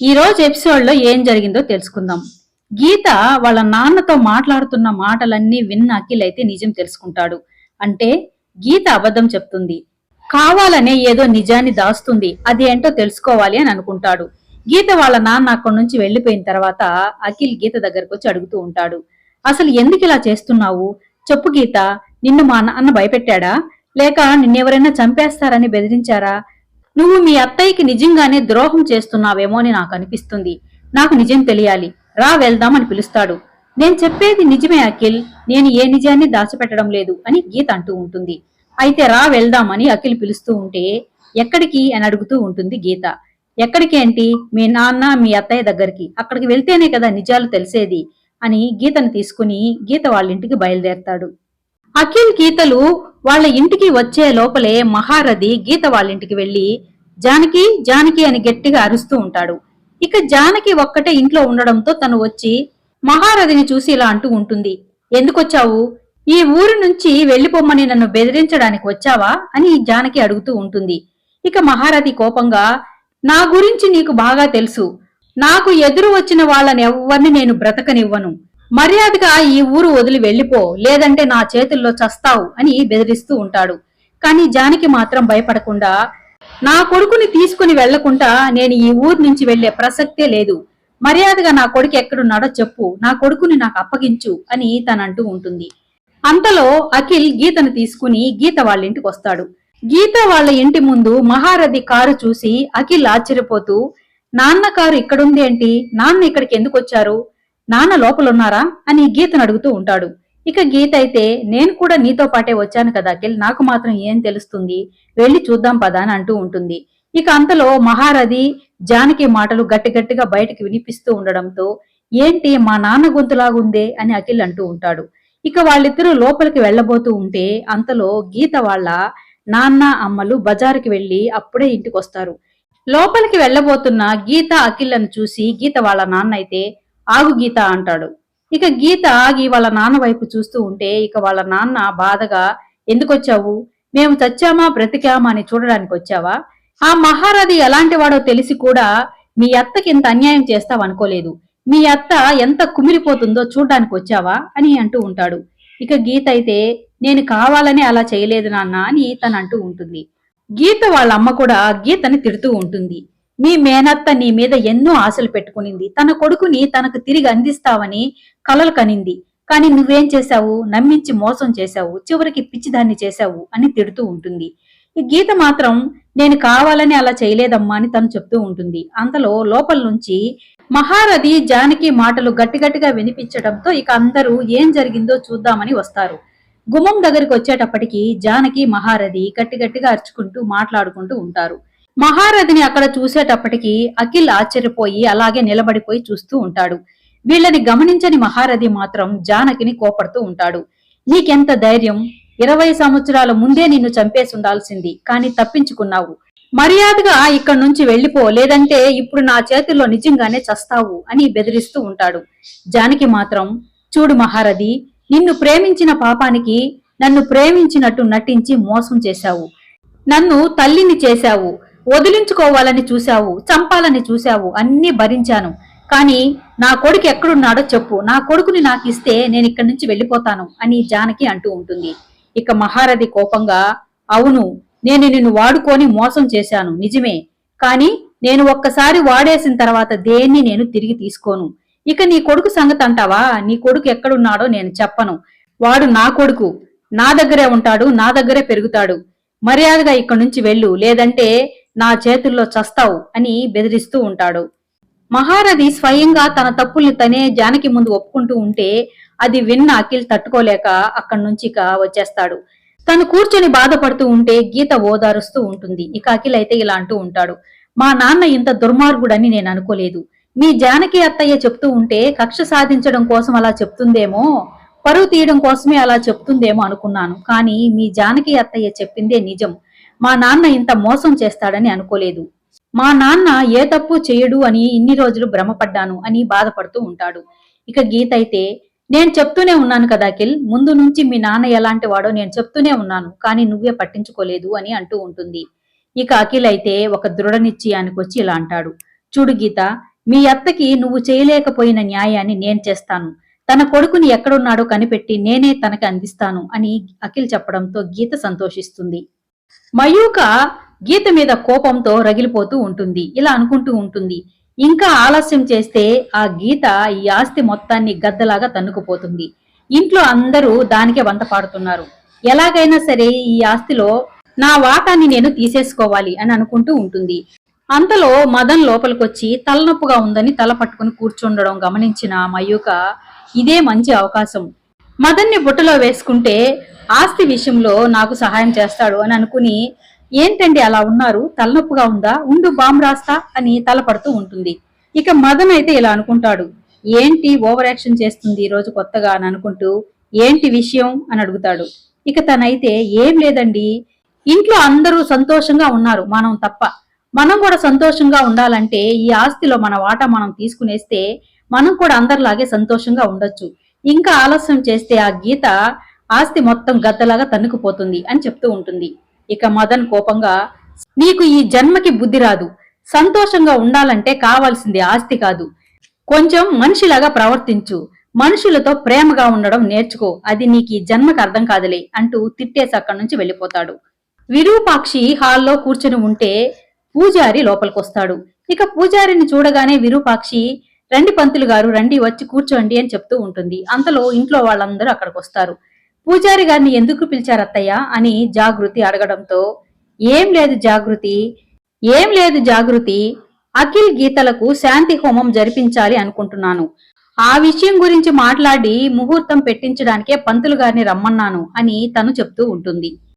ఈ రోజు ఎపిసోడ్లో ఏం జరిగిందో తెలుసుకుందాం. గీత వాళ్ళ నాన్నతో మాట్లాడుతున్న మాటలన్నీ విన్న అఖిల్ అయితే నిజం తెలుసుకుంటాడు. అంటే గీత అబద్ధం చెప్తుంది. కావాలనే ఏదో నిజాన్ని దాస్తుంది. అది ఏంటో తెలుసుకోవాలి అని అనుకుంటాడు. గీత వాళ్ళ నాన్న అక్కడి నుంచి వెళ్ళిపోయిన తర్వాత అఖిల్ గీత దగ్గరకు వచ్చి అడుగుతూ ఉంటాడు. అసలు ఎందుకు ఇలా చేస్తున్నావు? చెప్పు గీత నిన్ను మా నాన్న భయపెట్టాడా? లేక నిన్నెవరైనా చంపేస్తారని బెదిరించారా? నువ్వు మీ అత్తయ్యకి నిజంగానే ద్రోహం చేస్తున్నావేమో అని నాకు అనిపిస్తుంది. నాకు నిజం తెలియాలి. రా వెళ్దామని పిలుస్తాడు. నేను చెప్పేది నిజమే అఖిల్. నేను ఏ నిజాన్ని దాచిపెట్టడం లేదు అని గీత అంటూ ఉంటుంది. అయితే రా వెళ్దామని అఖిల్ పిలుస్తూ ఉంటే ఎక్కడికి అని అడుగుతూ ఉంటుంది గీత. ఎక్కడికి ఏంటి? మీ నాన్న మీ అత్తయ్య దగ్గరికి. అక్కడికి వెళ్తేనే కదా నిజాలు తెలిసేది అని గీతను తీసుకుని గీత వాళ్ళ ఇంటికి బయలుదేరతాడు. అఖిల్ గీతలు వాళ్ళ ఇంటికి వచ్చే లోపలే మహారథి గీత వాళ్ళ ఇంటికి జానకి జానకి అని గట్టిగా అరుస్తూ ఉంటాడు. ఇక జానకి ఒక్కటే ఇంట్లో ఉండడంతో తను వచ్చి మహారథిని చూసి ఇలా అంటూ ఉంటుంది ఎందుకొచ్చావు? ఈ ఊరు నుంచి వెళ్ళిపోమ్మని నన్ను బెదిరించడానికి వచ్చావా? అని జానకి అడుగుతూ ఉంటుంది. ఇక మహారథి కోపంగా నా గురించి నీకు బాగా తెలుసు. నాకు ఎదురు వచ్చిన వాళ్ళని ఎవ్వరిని నేను బ్రతకనివ్వను. మర్యాదగా ఈ ఊరు వదిలి వెళ్ళిపో లేదంటే నా చేతుల్లో చస్తావు అని బెదిరిస్తూ ఉంటాడు. కానీ జానకి మాత్రం భయపడకుండా నా కొడుకుని తీసుకుని వెళ్ళకుండా నేను ఈ ఊరు నుంచి వెళ్ళే ప్రసక్తే లేదు. మర్యాదగా నా కొడుకు ఎక్కడున్నాడో చెప్పు నా కొడుకుని నాకు అప్పగించు అని తనంటూ ఉంటుంది. అంతలో అఖిల్ గీతను తీసుకుని గీత వాళ్ళ ఇంటికి వస్తాడు. గీత వాళ్ళ ఇంటి ముందు మహారథి కారు చూసి అఖిల్ ఆశ్చర్యపోతూ నాన్న కారు ఇక్కడుంది ఏంటి? నాన్న ఇక్కడికి ఎందుకు వచ్చారు? నాన్న లోపలున్నారా అని గీతను అడుగుతూ ఉంటాడు. ఇక గీత అయితే నేను కూడా నీతో పాటే వచ్చాను కదా అఖిల్ నాకు మాత్రం ఏం తెలుస్తుంది? వెళ్ళి చూద్దాం పదా అని అంటూ ఉంటుంది. ఇక అంతలో మహారథి జానకి మాటలు గట్టి గట్టిగా బయటికి వినిపిస్తూ ఉండడంతో ఏంటి మా నాన్న గొంతులాగుందే? అని అఖిల్ అంటూ ఉంటాడు. ఇక వాళ్ళిద్దరూ లోపలికి వెళ్ళబోతూ ఉంటే అంతలో గీత వాళ్ళ నాన్న అమ్మలు బజారుకి వెళ్ళి అప్పుడే ఇంటికి వస్తారు లోపలికి వెళ్ళబోతున్న గీత అఖిల్లను చూసి గీత వాళ్ళ నాన్న అయితే ఆగు గీత అంటాడు. ఇక గీత ఆగి వాళ్ళ నాన్న వైపు చూస్తూ ఉంటే ఇక వాళ్ళ నాన్న బాధగా ఎందుకొచ్చావు? మేము చచ్చామా బ్రతికామా అని చూడడానికి వచ్చావా? ఆ మహారథి ఎలాంటి వాడో తెలిసి కూడా మీ అత్తకి ఇంత అన్యాయం చేస్తావనుకోలేదు మీ అత్త ఎంత కుమిలిపోతుందో చూడడానికి వచ్చావా? అని అంటూ ఉంటాడు. ఇక గీత అయితే నేను కావాలని అలా చేయలేదు నాన్న అని తను అంటూ ఉంటుంది. గీత వాళ్ళ అమ్మ కూడా గీతని తిడుతూ ఉంటుంది. మీ మేనత్త నీ మీద ఎన్నో ఆశలు పెట్టుకునింది. తన కొడుకుని తనకు తిరిగి అందిస్తావని కలలు కనింది. కానీ నువ్వేం చేశావు? నమ్మించి మోసం చేశావు. చివరికి పిచ్చిదాన్ని చేశావు అని తిడుతూ ఉంటుంది. ఈ గీత మాత్రం నేను కావాలని అలా చేయలేదమ్మా అని తను చెప్తూ ఉంటుంది. అంతలో లోపల నుంచి మహారథి జానకి మాటలు గట్టిగట్టిగా వినిపించడంతో ఇక అందరూ ఏం జరిగిందో చూద్దామని వస్తారు. గుమ్మం దగ్గరికి వచ్చేటప్పటికి జానకి మహారథి గట్టిగట్టిగా అరుచుకుంటూ మాట్లాడుకుంటూ ఉంటారు. మహారథిని అక్కడ చూసేటప్పటికి అఖిల్ ఆశ్చర్యపోయి అలాగే నిలబడిపోయి చూస్తూ ఉంటాడు. వీళ్ళని గమనించని మహారథి మాత్రం జానకిని కోపడుతూ ఉంటాడు. నీకెంత ధైర్యం? ఇరవై సంవత్సరాల ముందే నిన్ను చంపేసి ఉండాల్సింది కానీ తప్పించుకున్నావు. మర్యాదగా ఇక్కడి నుంచి వెళ్ళిపో లేదంటే ఇప్పుడు నా చేతుల్లో నిజంగానే చస్తావు అని బెదిరిస్తూ ఉంటాడు. జానకి మాత్రం చూడు మహారథి నిన్ను ప్రేమించిన పాపానికి నన్ను ప్రేమించినట్టు నటించి మోసం చేశావు. నన్ను తల్లిని చేశావు. వదిలించుకోవాలని చూశావు చంపాలని చూశావు అన్నీ భరించాను. కానీ నా కొడుకు ఎక్కడున్నాడో చెప్పు. నా కొడుకుని నాకు ఇస్తే నేను ఇక్కడి నుంచి వెళ్ళిపోతాను అని జానకి అంటూ ఉంటుంది. ఇక మహారథి కోపంగా అవును నేను నిన్ను వాడుకొని మోసం చేశాను నిజమే. కానీ నేను ఒక్కసారి వాడేసిన తర్వాత దేన్ని నేను తిరిగి తీసుకోను. ఇక నీ కొడుకు సంగతి అంటావా? నీ కొడుకు ఎక్కడున్నాడో నేను చెప్పను. వాడు నా కొడుకు. నా దగ్గరే ఉంటాడు నా దగ్గరే పెరుగుతాడు. మర్యాదగా ఇక్కడి నుంచి వెళ్ళు. లేదంటే నా చేతుల్లో చస్తావు అని బెదిరిస్తూ ఉంటాడు. మహారథి స్వయంగా తన తప్పుల్ని తనే జానకి ముందు ఒప్పుకుంటూ ఉంటే అది విన్న అఖిల్ తట్టుకోలేక అక్కడి నుంచి ఇక వచ్చేస్తాడు. తను కూర్చొని బాధపడుతూ ఉంటే గీత ఓదారుస్తూ ఉంటుంది. ఇక అఖిల్ అయితే ఇలా అంటూ ఉంటాడు. మా నాన్న ఇంత దుర్మార్గుడని నేను అనుకోలేదు. మీ జానకి అత్తయ్య చెప్తూ ఉంటే కక్ష సాధించడం కోసం అలా చెప్తుందేమో పరువు తీయడం కోసమే అలా చెప్తుందేమో అనుకున్నాను. కానీ మీ జానకి అత్తయ్య చెప్పిందే నిజం. మా నాన్న ఇంత మోసం చేస్తాడని అనుకోలేదు. మా నాన్న ఏ తప్పు చేయడు అని ఇన్ని రోజులు భ్రమపడ్డాను అని బాధపడుతూ ఉంటాడు. ఇక గీత అయితే నేను చెప్తూనే ఉన్నాను కదా అఖిల్ ముందు నుంచి మీ నాన్న ఎలాంటి వాడో నేను చెప్తూనే ఉన్నాను కానీ నువ్వే పట్టించుకోలేదు అని అంటూ ఉంటుంది. ఇక అఖిల్ అయితే ఒక దృఢ నిశ్చయానికి వచ్చి ఇలా అంటాడు. చూడు గీత మీ అత్తకి నువ్వు చేయలేకపోయిన న్యాయాన్ని నేను చేస్తాను. తన కొడుకుని ఎక్కడున్నాడో కనిపెట్టి నేనే తనకి అందిస్తాను అని అఖిల్ చెప్పడంతో గీత సంతోషిస్తుంది. మయూక గీత మీద కోపంతో రగిలిపోతూ ఉంటుంది. ఇలా అనుకుంటూ ఉంటుంది. ఇంకా ఆలస్యం చేస్తే ఆ గీత ఈ ఆస్తి మొత్తాన్ని గద్దలాగా తన్నుకుపోతుంది. ఇంట్లో అందరూ దానికే వంత పాడుతున్నారు. ఎలాగైనా సరే ఈ ఆస్తిలో నా వాటాన్ని నేను తీసేసుకోవాలి అని అనుకుంటూ ఉంటుంది. అంతలో మదన్ లోపలికొచ్చి తలనొప్పుగా ఉందని తల పట్టుకుని కూర్చుండడం గమనించిన మయూక ఇదే మంచి అవకాశం. మదన్ని బుట్టలో వేసుకుంటే ఆస్తి విషయంలో నాకు సహాయం చేస్తాడు అని అనుకుని ఏంటండి అలా ఉన్నారు? తలనొప్పుగా ఉందా? ఉండు బాంబు రాస్తా అని తలపడుతూ ఉంటుంది. ఇక మదన్ అయితే ఇలా అనుకుంటాడు. ఏంటి ఓవర్ యాక్షన్ చేస్తుంది ఈ రోజు కొత్తగా? అని అనుకుంటూ ఏంటి విషయం? అని అడుగుతాడు. ఇక తనైతే ఏం లేదండి. ఇంట్లో అందరూ సంతోషంగా ఉన్నారు మనం తప్ప. మనం కూడా సంతోషంగా ఉండాలంటే ఈ ఆస్తిలో మన వాటా మనం తీసుకునేస్తే మనం కూడా అందరిలాగే సంతోషంగా ఉండొచ్చు. ఇంకా ఆలస్యం చేస్తే ఆ గీత ఆస్తి మొత్తం గద్దలాగా తన్నుకుపోతుంది అని చెప్తూ ఉంటుంది. ఇక మదన్ కోపంగా నీకు ఈ జన్మకి బుద్ధి రాదు. సంతోషంగా ఉండాలంటే కావాల్సింది ఆస్తి కాదు. కొంచెం మనిషిలాగా ప్రవర్తించు. మనుషులతో ప్రేమగా ఉండడం నేర్చుకో. అది నీకు ఈ జన్మకి అర్థం కాదులే అంటూ తిట్టేసి అక్కడి నుంచి వెళ్ళిపోతాడు. విరూపాక్షి హాల్లో కూర్చొని ఉంటే పూజారి లోపలికొస్తాడు. ఇక పూజారిని చూడగానే విరూపాక్షి రండి పంతులు గారు రండి వచ్చి కూర్చోండి అని చెప్తూ ఉంటుంది. అంతలో ఇంట్లో వాళ్ళందరూ అక్కడికి వస్తారు పూజారి గారిని ఎందుకు పిలిచారు అత్తయ్య అని జాగృతి అడగడంతో ఏం లేదు జాగృతి ఏం లేదు జాగృతి అఖిల్ గీతలకు శాంతి హోమం జరిపించాలి అనుకుంటున్నాను. ఆ విషయం గురించి మాట్లాడి ముహూర్తం పెట్టించడానికే పంతులు గారిని రమ్మన్నాను అని తను చెప్తూ ఉంటుంది.